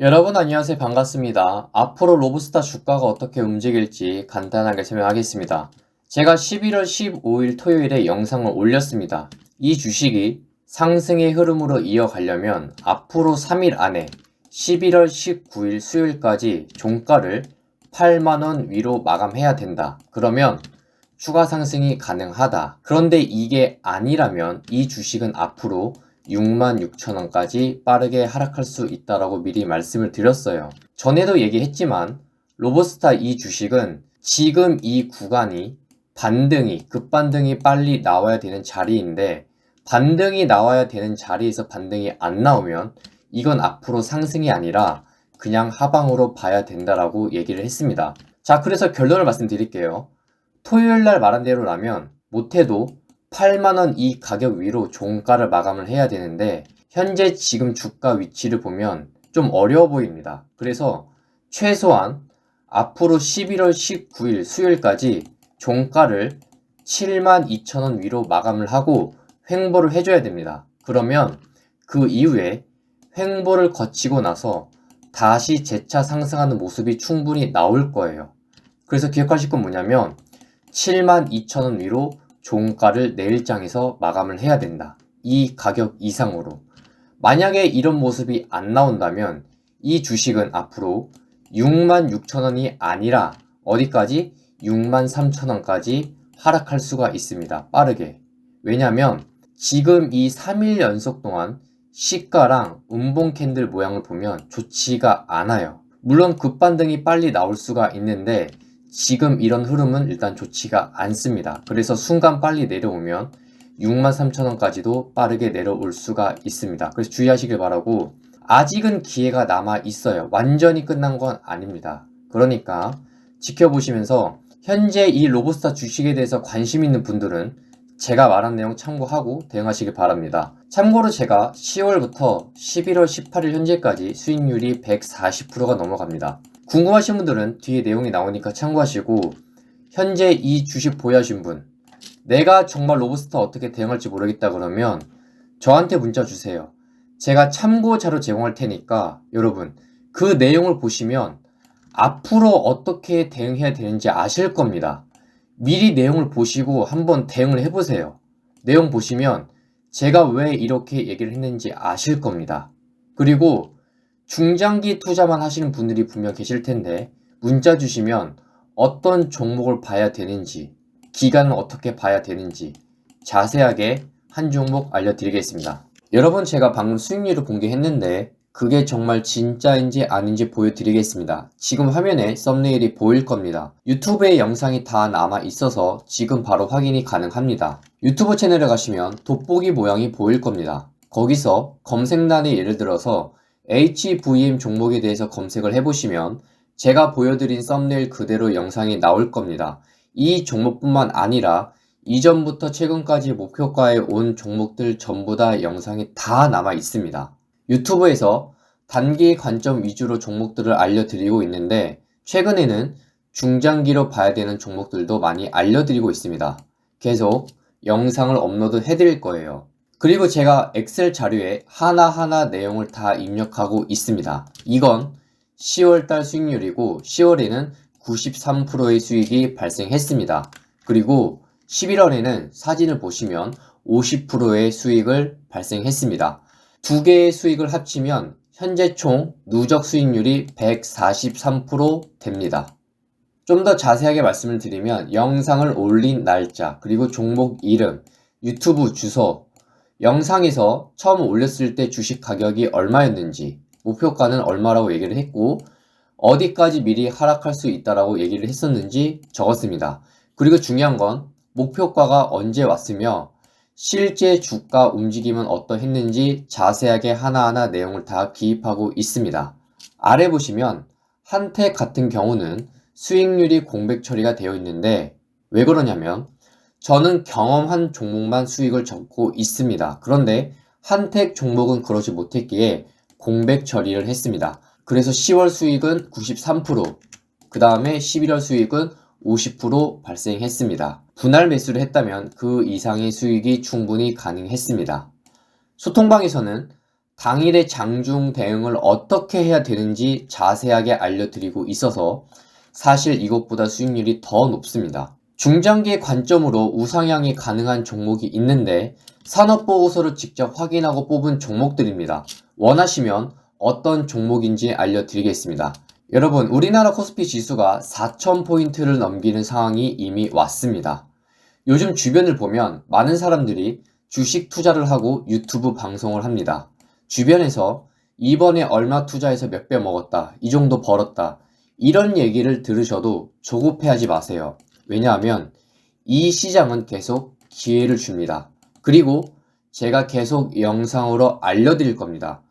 여러분 안녕하세요 반갑습니다. 앞으로 로브스타 주가가 어떻게 움직일지 간단하게 설명하겠습니다. 제가 11월 15일 토요일에 영상을 올렸습니다. 이 주식이 상승의 흐름으로 이어가려면 앞으로 3일 안에 11월 19일 수요일까지 종가를 8만원 위로 마감해야 된다. 그러면 추가 상승이 가능하다. 그런데 이게 아니라면 이 주식은 앞으로 66,000원까지 빠르게 하락할 수 있다라고 미리 말씀을 드렸어요. 전에도 얘기했지만 로버스타 이 주식은 지금 이 구간이 반등이 급반등이 빨리 나와야 되는 자리인데 반등이 나와야 되는 자리에서 반등이 안 나오면 이건 앞으로 상승이 아니라 그냥 하방으로 봐야 된다라고 얘기를 했습니다. 자, 그래서 결론을 말씀드릴게요. 토요일 날 말한 대로라면 못해도 8만원 이 가격 위로 종가를 마감을 해야 되는데 현재 지금 주가 위치를 보면 좀 어려워 보입니다. 그래서 최소한 앞으로 11월 19일 수요일까지 종가를 7만 2천원 위로 마감을 하고 횡보를 해줘야 됩니다. 그러면 그 이후에 횡보를 거치고 나서 다시 재차 상승하는 모습이 충분히 나올 거예요. 그래서 기억하실 건 뭐냐면 7만 2천원 위로 종가를 내일 장에서 마감을 해야 된다. 이 가격 이상으로. 만약에 이런 모습이 안 나온다면 이 주식은 앞으로 6만 6천 원이 아니라 어디까지? 6만 3천 원까지 하락할 수가 있습니다. 빠르게. 왜냐면 지금 이 3일 연속 동안 시가랑 음봉 캔들 모양을 보면 좋지가 않아요. 물론 급반등이 빨리 나올 수가 있는데 지금 이런 흐름은 일단 좋지가 않습니다. 그래서 순간 빨리 내려오면 63,000원까지도 빠르게 내려올 수가 있습니다. 그래서 주의하시길 바라고 아직은 기회가 남아 있어요. 완전히 끝난 건 아닙니다. 그러니까 지켜보시면서 현재 이 로보스타 주식에 대해서 관심 있는 분들은 제가 말한 내용 참고하고 대응하시길 바랍니다. 참고로 제가 10월부터 11월 18일 현재까지 수익률이 140%가 넘어갑니다. 궁금하신 분들은 뒤에 내용이 나오니까 참고하시고 현재 이 주식 보유하신 분 내가 정말 로브스터 어떻게 대응할지 모르겠다 그러면 저한테 문자 주세요. 제가 참고 자료 제공할 테니까 여러분 그 내용을 보시면 앞으로 어떻게 대응해야 되는지 아실 겁니다. 미리 내용을 보시고 한번 대응을 해보세요. 내용 보시면 제가 왜 이렇게 얘기를 했는지 아실 겁니다. 그리고 중장기 투자만 하시는 분들이 분명 계실 텐데 문자 주시면 어떤 종목을 봐야 되는지 기간을 어떻게 봐야 되는지 자세하게 한 종목 알려드리겠습니다. 여러분 제가 방금 수익률을 공개했는데 그게 정말 진짜인지 아닌지 보여드리겠습니다. 지금 화면에 썸네일이 보일 겁니다. 유튜브에 영상이 다 남아 있어서 지금 바로 확인이 가능합니다. 유튜브 채널에 가시면 돋보기 모양이 보일 겁니다. 거기서 검색란에 예를 들어서 HVM 종목에 대해서 검색을 해보시면 제가 보여드린 썸네일 그대로 영상이 나올 겁니다. 이 종목뿐만 아니라 이전부터 최근까지 목표가에 온 종목들 전부 다 영상이 다 남아 있습니다. 유튜브에서 단기 관점 위주로 종목들을 알려드리고 있는데 최근에는 중장기로 봐야 되는 종목들도 많이 알려드리고 있습니다. 계속 영상을 업로드 해드릴 거예요. 그리고 제가 엑셀 자료에 하나하나 내용을 다 입력하고 있습니다. 이건 10월달 수익률이고 10월에는 93%의 수익이 발생했습니다. 그리고 11월에는 사진을 보시면 50%의 수익을 발생했습니다. 두 개의 수익을 합치면 현재 총 누적 수익률이 143% 됩니다. 좀 더 자세하게 말씀을 드리면 영상을 올린 날짜, 그리고 종목 이름, 유튜브 주소, 영상에서 처음 올렸을 때 주식 가격이 얼마였는지, 목표가는 얼마라고 얘기를 했고, 어디까지 미리 하락할 수 있다라고 얘기를 했었는지 적었습니다. 그리고 중요한 건 목표가가 언제 왔으며 실제 주가 움직임은 어떠했는지 자세하게 하나하나 내용을 다 기입하고 있습니다. 아래 보시면 한택 같은 경우는 수익률이 공백 처리가 되어 있는데 왜 그러냐면 저는 경험한 종목만 수익을 적고 있습니다. 그런데 한택 종목은 그러지 못했기에 공백 처리를 했습니다. 그래서 10월 수익은 93%, 그 다음에 11월 수익은 50% 발생했습니다. 분할 매수를 했다면 그 이상의 수익이 충분히 가능했습니다. 소통방에서는 당일의 장중 대응을 어떻게 해야 되는지 자세하게 알려드리고 있어서 사실 이것보다 수익률이 더 높습니다. 중장기의 관점으로 우상향이 가능한 종목이 있는데 산업보고서를 직접 확인하고 뽑은 종목들입니다. 원하시면 어떤 종목인지 알려드리겠습니다. 여러분, 우리나라 코스피 지수가 4,000포인트를 넘기는 상황이 이미 왔습니다. 요즘 주변을 보면 많은 사람들이 주식 투자를 하고 유튜브 방송을 합니다. 주변에서 이번에 얼마 투자해서 몇 배 먹었다, 이 정도 벌었다, 이런 얘기를 들으셔도 조급해하지 마세요. 왜냐하면 이 시장은 계속 기회를 줍니다. 그리고 제가 계속 영상으로 알려드릴 겁니다.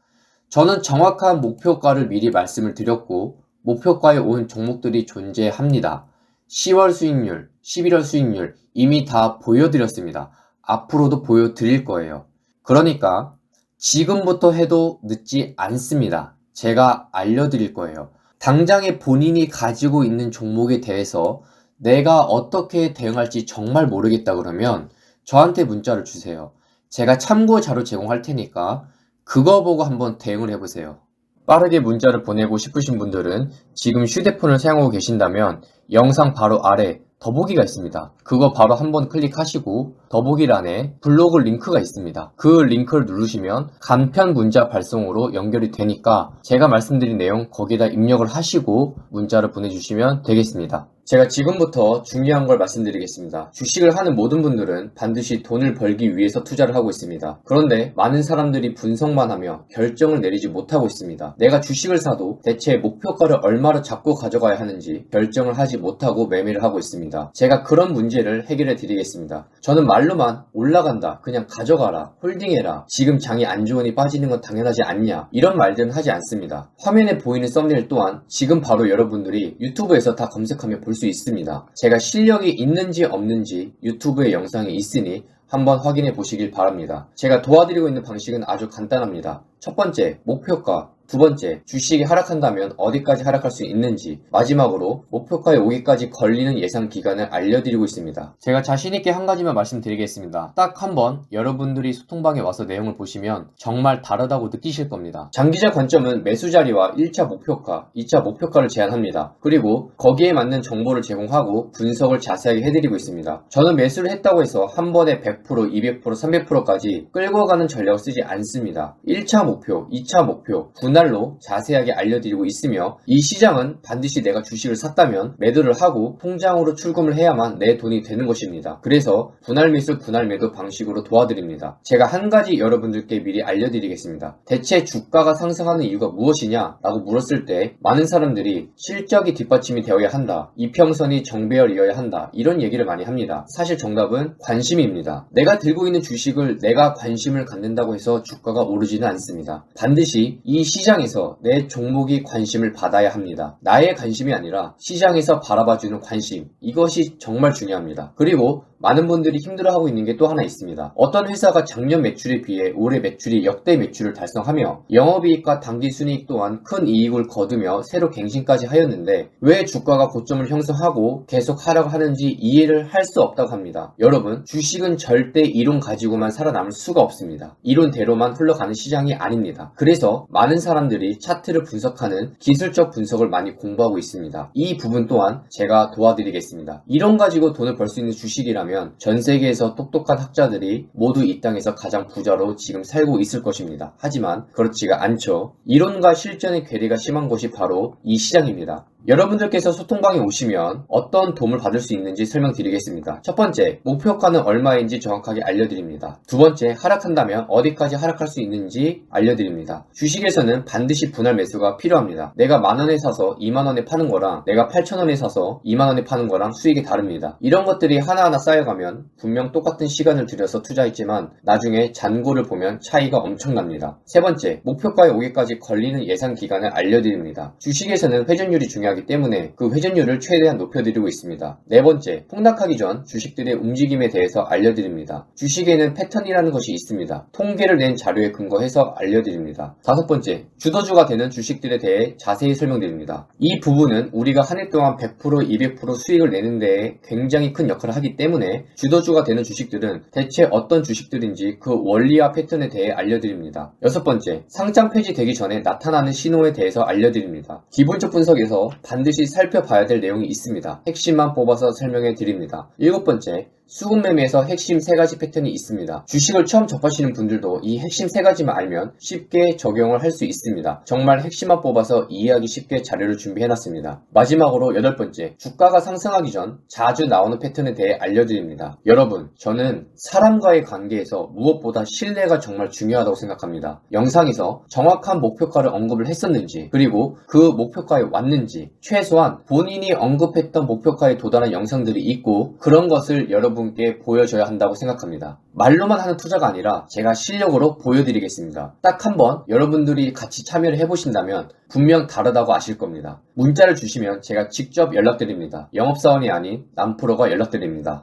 저는 정확한 목표가를 미리 말씀을 드렸고, 목표가에 온 종목들이 존재합니다. 10월 수익률, 11월 수익률 이미 다 보여드렸습니다. 앞으로도 보여드릴 거예요. 그러니까 지금부터 해도 늦지 않습니다. 제가 알려드릴 거예요. 당장에 본인이 가지고 있는 종목에 대해서 내가 어떻게 대응할지 정말 모르겠다 그러면 저한테 문자를 주세요. 제가 참고 자료 제공할 테니까 그거 보고 한번 대응을 해보세요. 빠르게 문자를 보내고 싶으신 분들은 지금 휴대폰을 사용하고 계신다면 영상 바로 아래 더보기가 있습니다. 그거 바로 한번 클릭하시고 더보기란에 블로그 링크가 있습니다. 그 링크를 누르시면 간편 문자 발송으로 연결이 되니까 제가 말씀드린 내용 거기다 입력을 하시고 문자를 보내주시면 되겠습니다. 제가 지금부터 중요한 걸 말씀드리겠습니다. 주식을 하는 모든 분들은 반드시 돈을 벌기 위해서 투자를 하고 있습니다. 그런데 많은 사람들이 분석만 하며 결정을 내리지 못하고 있습니다. 내가 주식을 사도 대체 목표가를 얼마로 잡고 가져가야 하는지 결정을 하지 못하고 매매를 하고 있습니다. 제가 그런 문제를 해결해 드리겠습니다. 저는 말로만 올라간다, 그냥 가져가라, 홀딩해라, 지금 장이 안 좋으니 빠지는 건 당연하지 않냐, 이런 말들은 하지 않습니다. 화면에 보이는 썸네일 또한 지금 바로 여러분들이 유튜브에서 다 검색하면 볼수 있습니다. 제가 실력이 있는지 없는지 유튜브에 영상이 있으니 한번 확인해 보시길 바랍니다. 제가 도와드리고 있는 방식은 아주 간단합니다. 첫 번째, 목표가. 두 번째, 주식이 하락한다면 어디까지 하락할 수 있는지. 마지막으로, 목표가에 오기까지 걸리는 예상 기간을 알려드리고 있습니다. 제가 자신있게 한 가지만 말씀드리겠습니다. 딱 한 번 여러분들이 소통방에 와서 내용을 보시면 정말 다르다고 느끼실 겁니다. 장기적 관점은 매수 자리와 1차 목표가, 2차 목표가를 제한합니다. 그리고 거기에 맞는 정보를 제공하고 분석을 자세하게 해드리고 있습니다. 저는 매수를 했다고 해서 한 번에 100%, 200%, 300%까지 끌고 가는 전략을 쓰지 않습니다. 1차 목표, 2차 목표, 분할 로 자세하게 알려드리고 있으며 이 시장은 반드시 내가 주식을 샀다면 매도를 하고 통장으로 출금을 해야만 내 돈이 되는 것입니다. 그래서 분할 매수, 분할 매도 방식으로 도와드립니다. 제가 한 가지 여러분들께 미리 알려드리겠습니다. 대체 주가가 상승하는 이유가 무엇이냐? 라고 물었을 때 많은 사람들이 실적이 뒷받침이 되어야 한다. 이평선이 정배열이어야 한다. 이런 얘기를 많이 합니다. 사실 정답은 관심입니다. 내가 들고 있는 주식을 내가 관심을 갖는다고 해서 주가가 오르지는 않습니다. 반드시 이 시장 에서 내 종목이 관심을 받아야 합니다. 나의 관심이 아니라 시장에서 바라봐주는 관심. 이것이 정말 중요합니다. 그리고 많은 분들이 힘들어하고 있는 게 또 하나 있습니다. 어떤 회사가 작년 매출에 비해 올해 매출이 역대 매출을 달성하며 영업이익과 당기순이익 또한 큰 이익을 거두며 새로 갱신까지 하였는데 왜 주가가 고점을 형성하고 계속 하락을 하는지 이해를 할 수 없다고 합니다. 여러분 주식은 절대 이론 가지고만 살아남을 수가 없습니다. 이론대로만 흘러가는 시장이 아닙니다. 그래서 많은 사람 들이 차트를 분석하는 기술적 분석을 많이 공부하고 있습니다. 이 부분 또한 제가 도와드리겠습니다. 이론 가지고 돈을 벌 수 있는 주식이라면 전 세계에서 똑똑한 학자들이 모두 이 땅에서 가장 부자로 지금 살고 있을 것입니다. 하지만 그렇지가 않죠. 이론과 실전의 괴리가 심한 곳이 바로 이 시장입니다. 여러분들께서 소통방에 오시면 어떤 도움을 받을 수 있는지 설명드리겠습니다. 첫 번째, 목표가는 얼마인지 정확하게 알려드립니다. 두 번째, 하락한다면 어디까지 하락할 수 있는지 알려드립니다. 주식에서는 반드시 분할 매수가 필요합니다. 내가 만원에 사서 2만원에 파는 거랑 내가 8천원에 사서 2만원에 파는 거랑 수익이 다릅니다. 이런 것들이 하나하나 쌓여가면 분명 똑같은 시간을 들여서 투자했지만 나중에 잔고를 보면 차이가 엄청납니다. 세 번째, 목표가에 오기까지 걸리는 예상 기간을 알려드립니다. 주식에서는 회전율이 중요하기 때문에 그 회전율을 최대한 높여드리고 있습니다. 네 번째, 폭락하기 전 주식들의 움직임에 대해서 알려드립니다. 주식에는 패턴이라는 것이 있습니다. 통계를 낸 자료에 근거해서 알려드립니다. 다섯 번째, 주도주가 되는 주식들에 대해 자세히 설명드립니다. 이 부분은 우리가 한 해 동안 100%, 200% 수익을 내는 데에 굉장히 큰 역할을 하기 때문에 주도주가 되는 주식들은 대체 어떤 주식들인지 그 원리와 패턴에 대해 알려드립니다. 여섯 번째, 상장 폐지 되기 전에 나타나는 신호에 대해서 알려드립니다. 기본적 분석에서 반드시 살펴봐야 될 내용이 있습니다. 핵심만 뽑아서 설명해 드립니다. 일곱 번째, 수급 매매에서 핵심 세 가지 패턴이 있습니다. 주식을 처음 접하시는 분들도 이 핵심 세 가지만 알면 쉽게 적용을 할 수 있습니다. 정말 핵심만 뽑아서 이해하기 쉽게 자료를 준비해놨습니다. 마지막으로 여덟 번째, 주가가 상승하기 전 자주 나오는 패턴에 대해 알려드립니다. 여러분, 저는 사람과의 관계에서 무엇보다 신뢰가 정말 중요하다고 생각합니다. 영상에서 정확한 목표가를 언급을 했었는지, 그리고 그 목표가에 왔는지, 최소한 본인이 언급했던 목표가에 도달한 영상들이 있고, 그런 것을 여러분께 보여줘야 한다고 생각합니다. 말로만 하는 투자가 아니라 제가 실력으로 보여드리겠습니다. 딱 한 번 여러분들이 같이 참여를 해보신다면 분명 다르다고 아실 겁니다. 문자를 주시면 제가 직접 연락드립니다. 영업사원이 아닌 남프로가 연락드립니다.